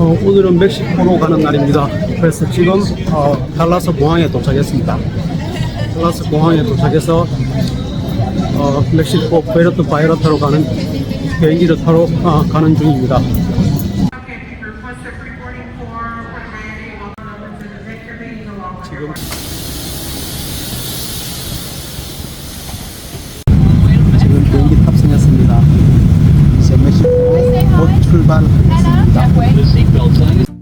어, 오늘은 멕시코로 가는 날입니다. 그래서 지금 어, 달라스 공항에 도착했습니다. 달라스 공항에 도착해서 어, 멕시코 베르토 바이러타로 가는 비행기를 타러 어, 가는 중입니다. 지금 지금 비행기 탑승했습니다. 이제 멕시코 곧 출발 하겠습니다.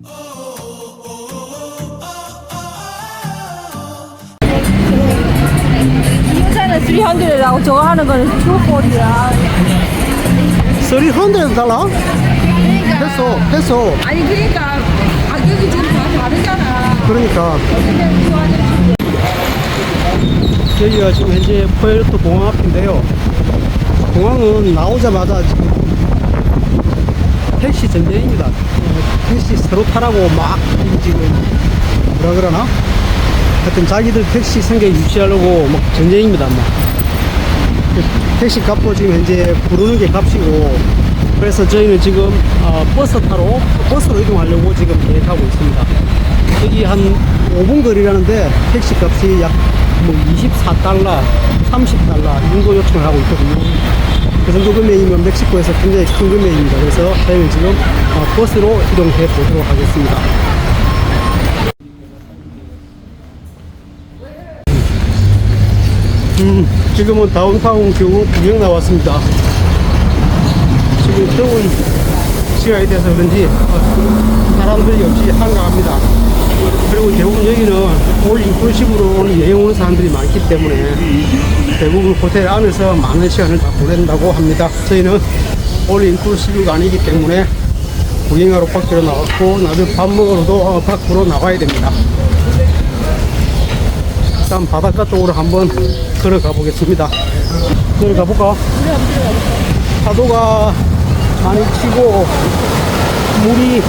인사는 300이라고 저거 하는 거는 240이라 300 달러? 했어, 했어. 아니 그러니까 가격이 지금 다 다르잖아 그러니까 여기가 지금 현재 포에르토 공항 앞인데요. 공항은 나오자마자 지금 택시 전쟁입니다. 어, 택시 서로 타라고 막 지금 뭐라 그러나? 하여튼 자기들 택시 생계 유지하려고 막 전쟁입니다. 막. 택시 값도 지금 현재 부르는 게 값이고 그래서 저희는 지금 어, 버스 타러 버스로 이동하려고 지금 계획하고 있습니다. 여기 한 5분 거리라는데 택시 값이 약 뭐 24달러, 30달러 이 정도 요청을 하고 있거든요. 그 정도 금액이면 멕시코에서 굉장히 큰 금액입니다. 그래서 저희는 지금 어, 버스로 이동해 보도록 하겠습니다. 음, 지금은 다운타운 교구 구경 나왔습니다. 지금 더운 시간이 돼서 그런지 어, 사람들이 없이 한가합니다. 그리고 대부분 여기는 올 인클루시브로 오는 여행 오는 사람들이 많기 때문에 대부분 호텔 안에서 많은 시간을 다 보낸다고 합니다. 저희는 올 인클루시브가 아니기 때문에 구경하러 밖으로 나왔고 나중에 밥 먹으러도 어, 밖으로 나가야 됩니다. 일단 바닷가 쪽으로 한번 걸어가 보겠습니다. 걸어가 볼까? 파도가 많이 치고 물이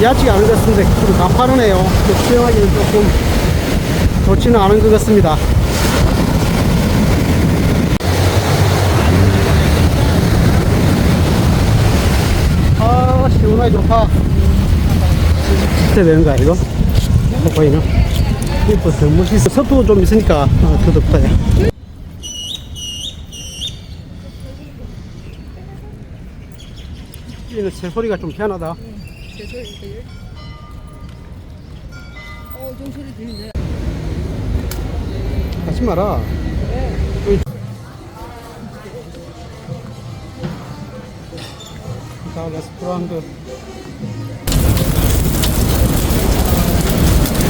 않은 것 같은데 좀 가파르네요. 수영하기는 조금 좋지는 않은 것 같습니다. 아 시원하게 좋다. 진짜 되는 거야 이거? 보이나? 이거 더 멋있어. 습도 좀 있으니까 어, 더 덥다. 야. 이는 새소리가 좀 희한하다. 어, 좀 소리 들리네. 하지 마라. 자, 레스토랑도.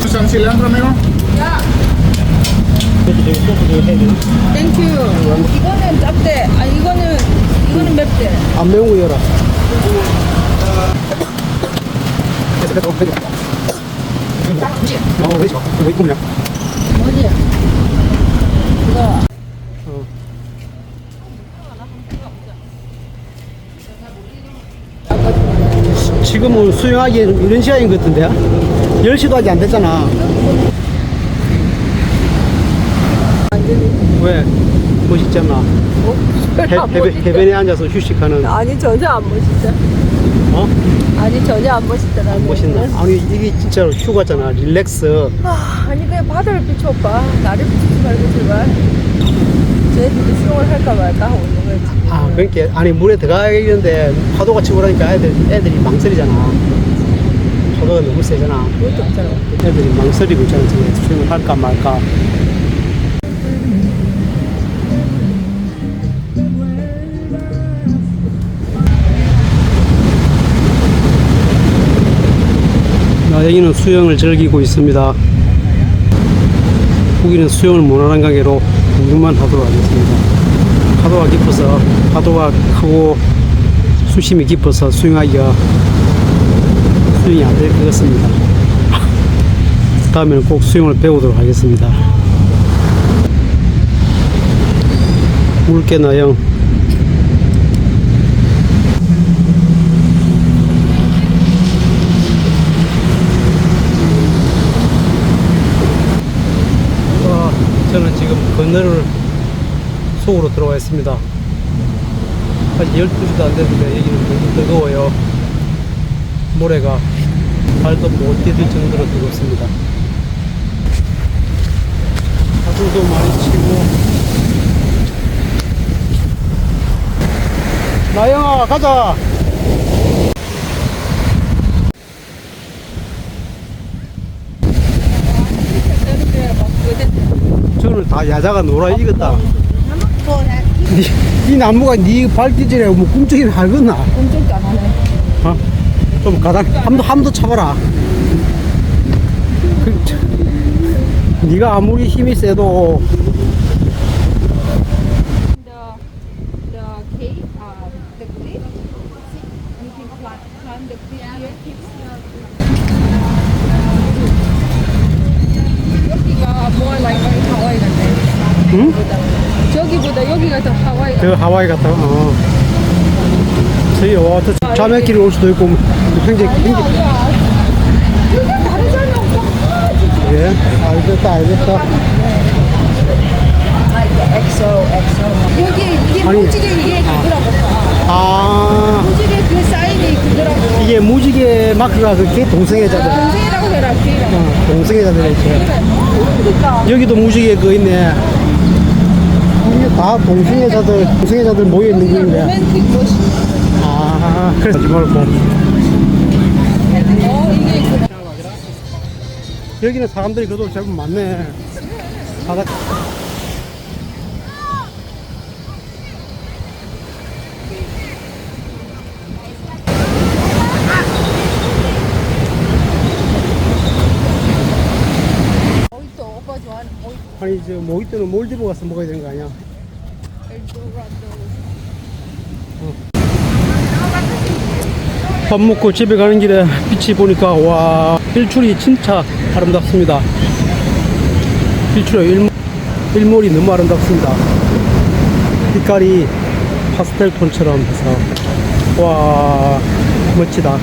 ¿Son cilantro, amigo? 땡큐 이거는 짭대. 아 이거는 이거는 맵대. 안 매운 거 열어. 됐어, 됐어, 됐어. 어, 왜 이거? 왜 그냥? 뭐지? 이거 어. 지금은 수영하기에는 이런 시간인 것 같은데? 10시도 아직 안 됐잖아. 왜? 멋있잖아. 해, 해변, 해변에 앉아서 휴식하는, 아니 전혀 안 멋있다 어? 아니 전혀 안 멋있다 나는 멋있나? 아니, 이게 진짜로 휴가잖아. 릴렉스. 아, 아니 그냥 바다를 비춰 오빠 나를 비추지 말고 제발 쟤들이 수영을 할까 말까 하고 있는 거지 아, 그러니까, 아니, 물에 들어가겠는데 파도가 치고 그러니까 애들, 애들이 망설이잖아. 파도가 너무 세잖아. 그것도 없잖아 애들이 망설이고 있잖아. 지금 수영을 할까 말까. 아, 여기는 수영을 즐기고 있습니다. 후기는 수영을 못하는 관계로 구경만 하도록 하겠습니다. 파도가 깊어서, 파도가 크고 수심이 깊어서 수영하기가 수영이 안 될 것 같습니다. 다음에는 꼭 수영을 배우도록 하겠습니다. 물개 나영 와, 저는 지금 건너를 속으로 들어와 있습니다. 아직 12시도 안 됐는데 여기는 너무 뜨거워요. 모래가 발도 못 디딜 정도로 뜨겁습니다. 파도도 많이 치고. 나영아, 가자! 다 야자가 놀아 익었다. 니, 이 나무가 니 발기질에 뭐 꿈쩍이나 할겠나? 엄청 안 하네. 어? 좀 가다 함도 함도 차봐라. 그, 저, 네가 아무리 힘이 세도 the the cave, uh, the cliff. You can climb, climb the cliff here. 여기가 more like 하와이 같네. 응? 저기보다 여기가 더 하와이 같다. 어. 저희 와, 저 자매끼리 올 수도 있고 굉장히 굉장히 예, 알겠다, 알겠다. 여기 이게 아니. 무지개 이게 그거라고. 아, 무지개 그 사인이 그거라고. 이게 무지개 마크가 그게 동성애자들. 동생이라고 해라, 걔라고. 어, 동성애자들 이렇게. 그러니까. 여기도 무지개 그 있네. 다 동성애자들, 동성애자들 모여 있는 거인데. 로맨틱 멋이. 아, 그래서. 어, 이게 있구나. 여기는 사람들이 그래도 제법 많네. 모히또. 아니, 저 모히또는 몰디브 가서 먹어야 되는 거 아니야? 밥 먹고 집에 가는 길에 빛이 보니까 와 일출이 진짜 아름답습니다. 일출의 일, 일몰이 너무 아름답습니다. 빛깔이 파스텔 톤처럼 해서 와 멋지다.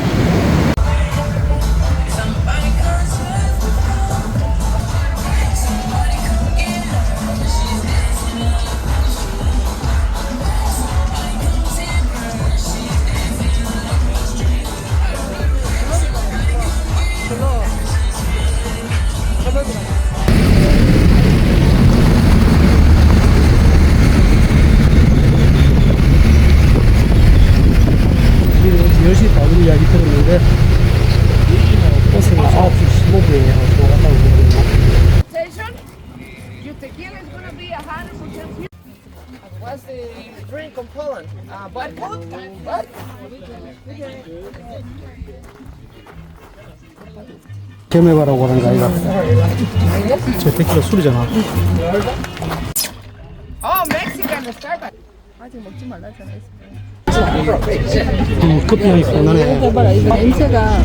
9시 15분에 들어간다고 그러거든요. Station. Your tequila is gonna be a hundred percent. What's the drink of Poland? Uh, vodka. What? gem해봐라고 하는 거 아이가? 저 데키라 술이잖아. Oh, Mexican Starbucks. 아직 먹지 말라잖아. 음, 커피 향이 싹 나네. 냄새가.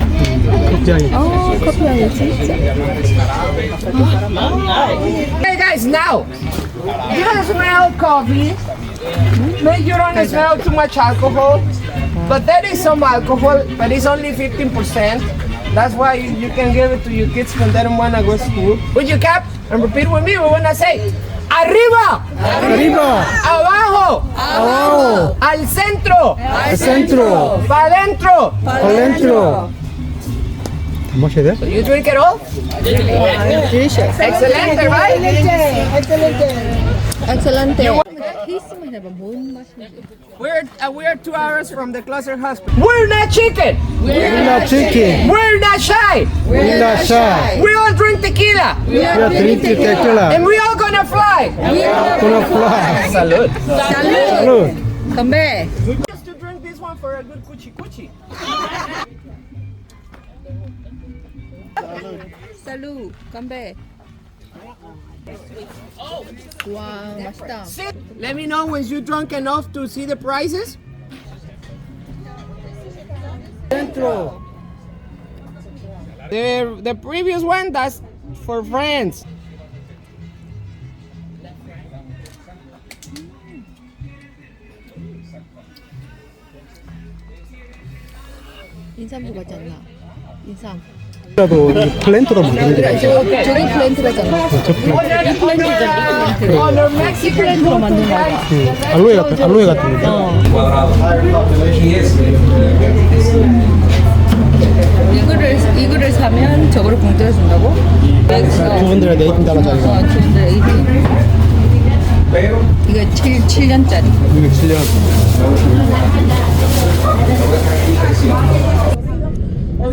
Hey guys, now you don't smell coffee. Maybe you don't smell too much alcohol, but there is some alcohol, but it's only 15%. That's why you, can give it to your kids when they don't want to go to school. Would your cap and repeat with me. We want to say, Arriba. Arriba. Abajo. Abajo. Al centro. Al centro. Para dentro, Para dentro. 다 마셔야 돼? You drink it all? delicious. Excelente, right? 엑셀런테. 테이스만 해봐, 뭔 맛인지. We're uh, we're two hours from the closer hospital. We're not chicken. We're not chicken. We're not shy. We're not shy. We all drink tequila, We are drinking tequila. and we all gonna fly. Gonna fly. Salud. Salud. 건배. Just 살루. 건배. 와, 맛있다. Sit. Let me know when you're drunk enough to see the prices. Dentro. The the previous one that's for friends. 인삼도 같지 않나? 인삼. 라도 이 플랜트로 만드는 게 있어. 저기 플랜트라잖아. 저 플랜트. 이 플랜트잖아, 이 플랜트. Oh, the Mexican 플랜트로 만든 거야. 음, 알로에 같은 알로에 같은 거. 이거를 이거를 사면 저거를 공짜로 준다고? 백- 어. 200 달러짜리가. 어, 280. 이거 7 7년짜리. 207년.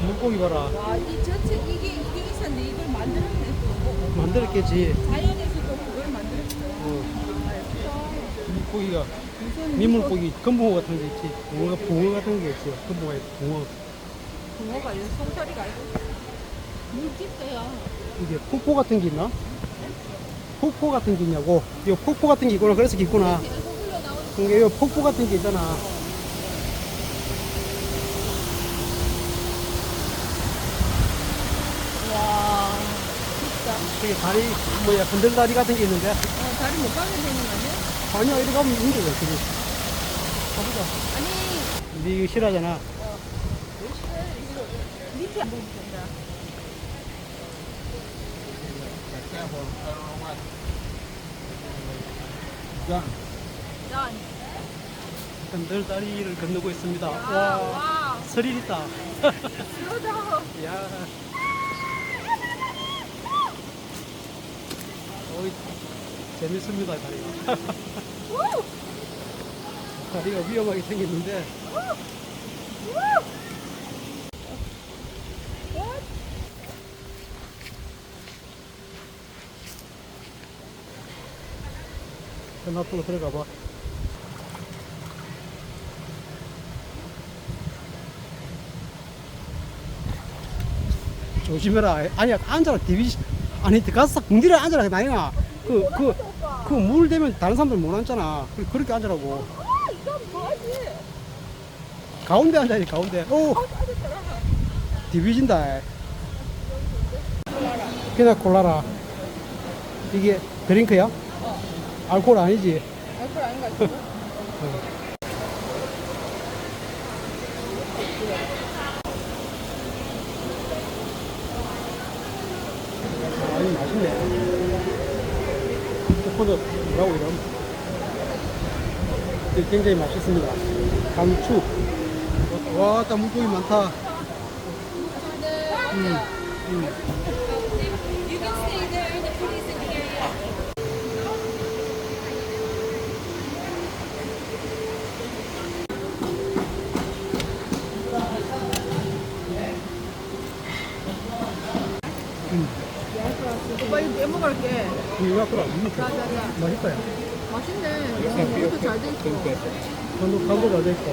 물고기 봐라. 와, 이 전체 이게 이게 있었는데 이걸 만들었네. 만들었겠지. 자연에서도 그걸 만들었어. 어. 물고기가 민물고기 금붕어 같은 게 있지. 붕어, 붕어 같은 게 있지. 금붕어, 붕어. 붕어가 이 송사리가 아니고 물집대야. 이게 폭포 같은 게 있나? 폭포 같은 게 있냐고? 이거 폭포 같은 게 있구나. 그래서 있구나. 이거 폭포 같은 게 있잖아. 저기 다리, 뭐야, 흔들다리 같은 게 있는데. 어, 다리 못 가게 되는 거 아니야? 아니야, 이리 가면 왜, 저기. 가보자. 아니, 니 이거 싫어하잖아. 밑에 안 보면 된다. 흔들다리를 건너고 있습니다. 아, 와, 와, 스릴 있다. 그러다. 야. 어이, 재밌습니다, 다리가. 다리가 위험하게 생겼는데. 놔두고 들어가 봐. 조심해라. 아니야, 앉아라. 디비지. 아니, 가서 궁디를 앉아라. 나이나. 그, 그, 그물 되면 다른 사람들 못 앉잖아. 그- 그렇게 앉으라고. 가운데 앉아야지, 가운데. 오! 디비진다. 그냥 콜라라. 이게 드링크야? 알코올 아니지? 알콜 아닌 것 같아. 아니, 맛있네. 초코도 뭐라고? 이게 굉장히 맛있습니다. 강추. 와, 딱 물고기 많다. 음, 음. 오빠 이거 깨먹을게. 이거 앞으로 안 먹어. 자, 자, 자. 맛있다. 야. 맛있네. 이것도 잘돼 있고. 간도, 간도 잘돼 있고.